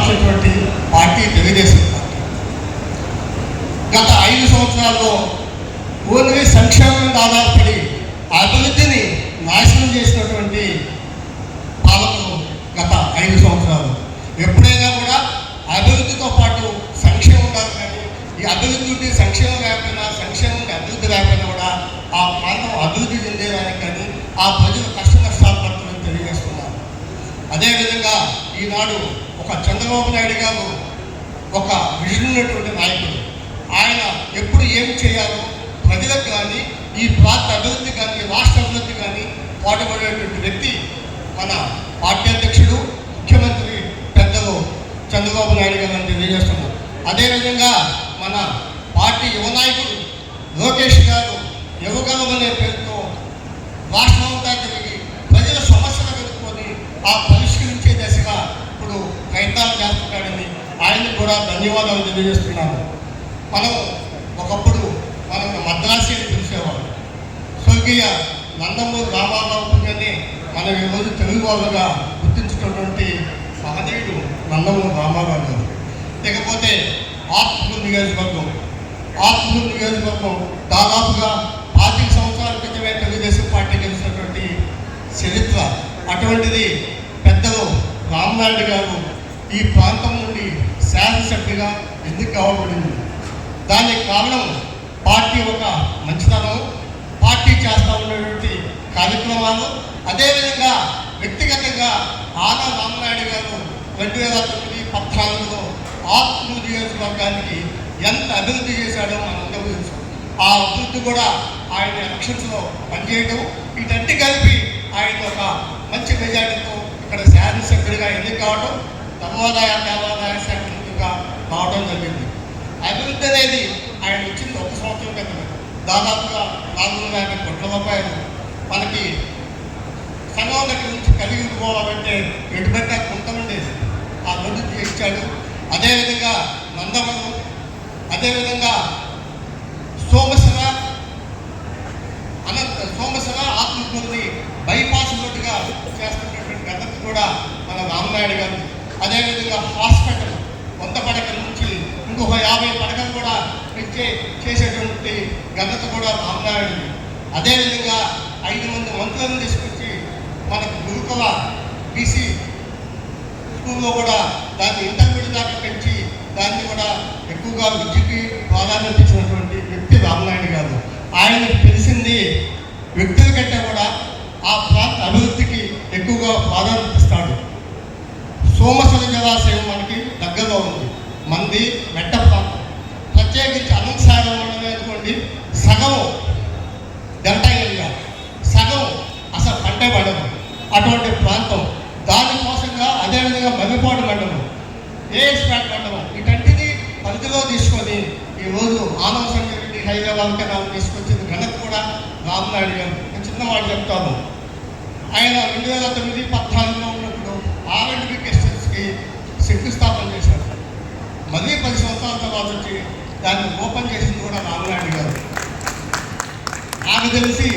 బలపరిచినటువంటి party Telugu Desam party. గత ఐదు సంవత్సరాల్లో ఓన్లీ సంక్షేమం మీద ఆధారపడి అభివృద్ధిని నాశనం చేసినటువంటి పాలకులు గత ఐదు సంవత్సరాలు. ఎప్పుడైనా కూడా అభివృద్ధితో పాటు సంక్షేమం ఉండాలి కానీ ఈ అభివృద్ధి ఉంటే సంక్షేమం లేకపోయినా సంక్షేమం అభివృద్ధి లేకపోయినా కూడా ఆ ప్రాంతం అభివృద్ధి చెందేదానికి కానీ ఆ ప్రజలు కష్ట నష్టాలు పడుతుందని తెలియజేస్తున్నారు. అదేవిధంగా ఈనాడు ఒక చంద్రబాబు నాయుడు గారు ఒక విజన్ ఉన్నటువంటి నాయకుడు. ఆయన ఎప్పుడు ఏం చేయాలో ప్రజలకు కానీ ఈ ప్రాంత అభివృద్ధి కానీ రాష్ట్ర అభివృద్ధి కానీ పాటుపడేటువంటి వ్యక్తి మన పార్టీ అధ్యక్షుడు ముఖ్యమంత్రి పెద్దలు చంద్రబాబు నాయుడు గారు అని తెలియజేస్తున్నారు అదేవిధంగా మన పార్టీ యువ నాయకుడు లోకేష్ గారు యువగలం అనే పేరుతో రాష్ట్రమంతా తిరిగి ప్రజల సమస్యలు ఎదుర్కొని ఆ కూడా ధన్యవాదాలు తెలియజేస్తున్నాను. మనం ఒకప్పుడు మనం మద్రాసి అని పిలిచేవాడు స్వర్గీయ నందమూరి రామారావు పుణ్యాన్ని మనం ఈరోజు తెలుగు వాళ్ళుగా గుర్తించుకున్నటువంటి మహనీయుడు నందమూరి రామారావు గారు. ఇకపోతే ఆత్మూరు నియోజకవర్గం. ఆత్మూరు నియోజకవర్గం దాదాపుగా పాతిక సంవత్సరాల క్రితమే తెలుగుదేశం పార్టీ గెలిచినటువంటి చరిత్ర. అటువంటిది పెద్దలు రామనాయుడు గారు ఈ ప్రాంతం నుండి శాసనసభ్యుగా ఎందుకు కావబడింది? దానికి కారణం పార్టీ ఒక మంచితనం పార్టీ చేస్తా ఉన్నటువంటి కార్యక్రమాలు అదేవిధంగా వ్యక్తిగతంగా ఆనా రామనాయుడు గారు రెండు వేల తొమ్మిది పద్నాలుగులో ఆత్మ నియోజకవర్గానికి ఎంత అభివృద్ధి చేశాడో మనందరూ తెలుసు. ఆ అభివృద్ధి కూడా ఆయన ఎలక్షన్స్లో పనిచేయడం వీటన్ని కలిపి ఆయన ఒక మంచి మెజార్టీతో ఇక్కడ శాసనసభ్యుడిగా ఎన్నిక కావడం తమోదాయ దేవాదాయ శాఖ మంత్రిగా రావడం జరిగింది. అభివృద్ధి అనేది ఆయన ఇచ్చింది ఒక సంవత్సరం క్రితమే దాదాపుగా నాలుగు వందల యాభై కోట్ల రూపాయలు మనకి సంఘం దగ్గర నుంచి కలిగి పోవాలంటే ఎటుబెట్ట కొంత ఉండేది. ఆ రోడ్డు ఇచ్చాడు. అదేవిధంగా నందవరం అదేవిధంగా సోమశివ అనంత సోమశివ ఆత్మకూరుని బైపాస్ రోడ్డుగా చేస్తున్నటువంటి గత కూడా మన రామనాయుడు గారు అదేవిధంగా హాస్పిటల్ వంద పడకల నుంచి ఇంకొక యాభై పడకలు కూడా పెంచే చేసేటువంటి ఘనత కూడా రామనాయుడు అదేవిధంగా ఐదు మంది మంత్రులను తీసుకొచ్చి మనకు గురుకుల బీసీ స్కూల్లో కూడా దాన్ని ఇంటర్మీడియట్ దాకా పెంచి దాన్ని కూడా ఎక్కువగా విద్యకి ప్రాధాన్యత ఇచ్చినటువంటి వ్యక్తి రామనాయుడు గారు. ఆయన తెలిసింది వ్యక్తుల కంటే కూడా ఆ ప్రాంత అభివృద్ధికి ఎక్కువగా ప్రాధాన్యత ఇస్తాడు. సోమసర జలాశయం మనకి దగ్గరలో ఉంది. మంది మెట్ట అటువంటి ప్రాంతం. దానికోసంగా అదేవిధంగా మర్రిపాడు మండలం ఏఎస్పేట మండలం వీటన్నిటిని పరిధిలో తీసుకొని ఈరోజు ఆనవ సంగారెడ్డి హైదరాబాద్ వంకనాలు తీసుకొచ్చింది ఘనత కూడా రామనాయుడు గారు. నేను చిన్నవాడు చెప్తాను. ఆయన రెండు వేల తొమ్మిది పద్నాలుగులో ఉన్నప్పుడు ఆర్ఎండ్బికేషన్స్కి శంకుస్థాపన చేశారు. మళ్ళీ పది సంవత్సరాల తర్వాత వచ్చి దాన్ని ఓపెన్ చేసింది కూడా రామనాయుడు గారు. నాకు తెలిసి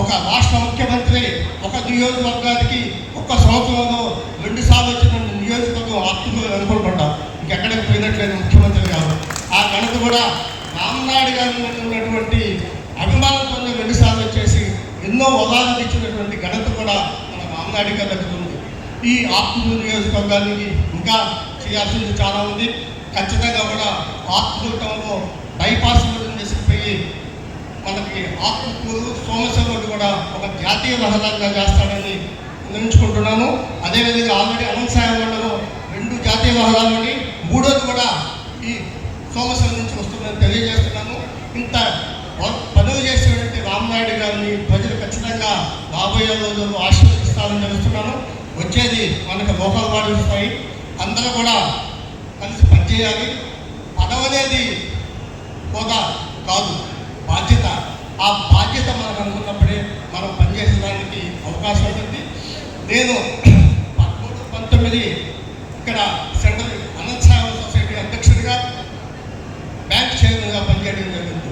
ఒక రాష్ట్ర ముఖ్యమంత్రి ఒక నియోజకవర్గానికి ఒక్క సంవత్సరంలో రెండు సార్లు వచ్చిన నియోజకవర్గం ఆత్మీయులు అనుకోబడ్డా ఇంకెక్కడికి పోయినట్లేదు ముఖ్యమంత్రి గారు. ఆ ఘనత కూడా రామనాయుడు గారి ఉన్నటువంటి అభిమానంతో రెండు సార్లు వచ్చేసి ఎన్నో ఉదాహరణలు ఇచ్చినటువంటి ఘనత కూడా మన రామనాయుడు గారి దగ్గర ఉంది. ఈ ఆత్మూరు నియోజకవర్గానికి ఇంకా చేయాల్సింది చాలా ఉంది. ఖచ్చితంగా కూడా ఆత్మూరు టౌన్లో బైపాస్ రోడ్డు తీసుకుపోయి మనకి ఆకుకూరు సోమశివ రోడ్డు కూడా ఒక జాతీయ రహదారిగా చేస్తాడని నిర్ణయించుకుంటున్నాను. అదేవిధంగా ఆల్రెడీ అనంతసాయం మండలం రెండు జాతీయ రహదారులని మూడోది కూడా ఈ సోమశివ నుంచి వస్తుందని తెలియజేస్తున్నాను. ఇంత పనులు చేసినటువంటి రామనాయుడు గారిని ప్రజలు ఖచ్చితంగా రాబోయే రోజుల్లో ఆశీర్వదిస్తారని తెలుస్తున్నాను. వచ్చేది మనకు లోకల్ బాడీస్ వస్తాయి. అందరూ కూడా కలిసి పనిచేయాలి. పదవనేది హోదా కాదు. బాధ్యత ఆ బాధ్యత మనకు అనుకున్నప్పుడే మనం పనిచేసేదానికి అవకాశం ఉంటుంది. నేను పదమూడు పంతొమ్మిది ఇక్కడ సెంట్రల్ అనంతసాగర్ సొసైటీ అధ్యక్షుడిగా బ్యాంక్ చైర్మన్గా పనిచేయడం జరిగింది.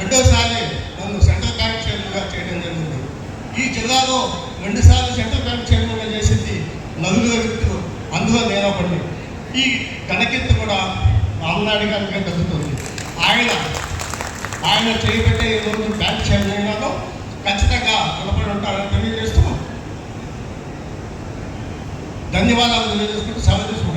రెండోసారి నన్ను సెంట్రల్ బ్యాంక్ చైర్మన్గా చేయడం జరిగింది. ఈ జిల్లాలో రెండుసార్లు సెంట్రల్ బ్యాంక్ చైర్మన్గా చేసింది నలుగురు వ్యక్తులు. అందులో నేను ఒకటి ఈ ఘనకీర్తి కూడా రామనాయుడు గారికి దక్కుతుంది ఆయన ఆయన చేపట్టే ఈ బ్యాంక్ చైర్మన్గాను ఖచ్చితంగా నిలబడి ఉంటారని తెలియజేస్తూ ధన్యవాదాలు తెలియజేసుకుంటూ సెలవు తీసుకుంటాను